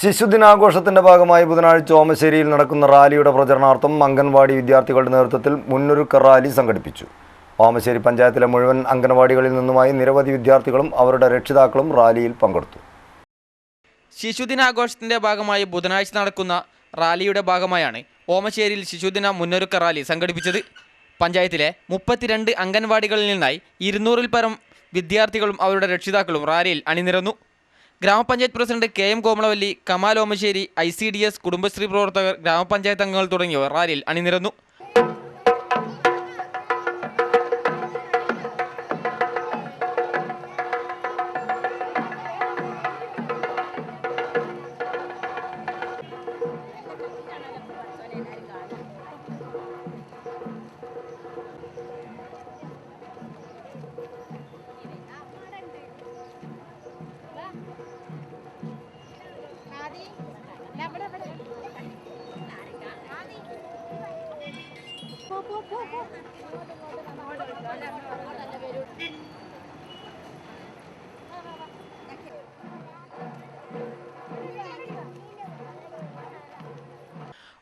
ശിശുദിനാഘോഷത്തിന്റെ ഭാഗമായി ബുധനാഴ്ച ഓമശ്ശേരിയിൽ നടക്കുന്ന റാലിയുടെ പ്രചരണാർത്ഥം അംഗൻവാടി വിദ്യാർത്ഥികളുടെ നേതൃത്വത്തിൽ മുന്നൊരുക്ക റാലി സംഘടിപ്പിച്ചു. ഓമശ്ശേരി പഞ്ചായത്തിലെ മുഴുവൻ അംഗൻവാടികളിൽ നിന്നുമായി നിരവധി വിദ്യാർത്ഥികളും അവരുടെ രക്ഷിതാക്കളും റാലിയിൽ പങ്കെടുത്തു. ശിശുദിനാഘോഷത്തിന്റെ ഭാഗമായി ബുധനാഴ്ച നടക്കുന്ന റാലിയുടെ ഭാഗമായാണ് ഓമശ്ശേരിയിൽ ശിശുദിന മുന്നൊരുക്ക റാലി സംഘടിപ്പിച്ചത്. പഞ്ചായത്തിലെ മുപ്പത്തിരണ്ട് അംഗൻവാടികളിൽ നിന്നായി ഇരുന്നൂറിൽ പരം വിദ്യാർത്ഥികളും അവരുടെ രക്ഷിതാക്കളും റാലിയിൽ അണിനിരന്നു. Grama panchayat president K M Komalavalli Kamal Omassery I Kudumbashree പ്രവർത്തകർ ഗ്രാമപഞ്ചായത്ത് അംഗങ്ങൾ തുടങ്ങിയവർ റാലിയിൽ അണിനിരന്നു.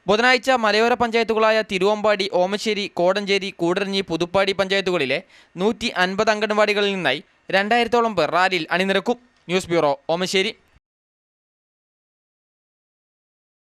ബുധനാഴ്ച മലയോര പഞ്ചായത്തുകളായ തിരുവമ്പാടി ഓമശ്ശേരി കോടഞ്ചേരി കൂടരഞ്ഞി പുതുപ്പാടി പഞ്ചായത്തുകളിലെ നൂറ്റി അൻപത് അംഗൻവാടികളിൽ നിന്നായി രണ്ടായിരത്തോളം പേർ റാലിയിൽ അണിനിരക്കും. News bureau Omassery.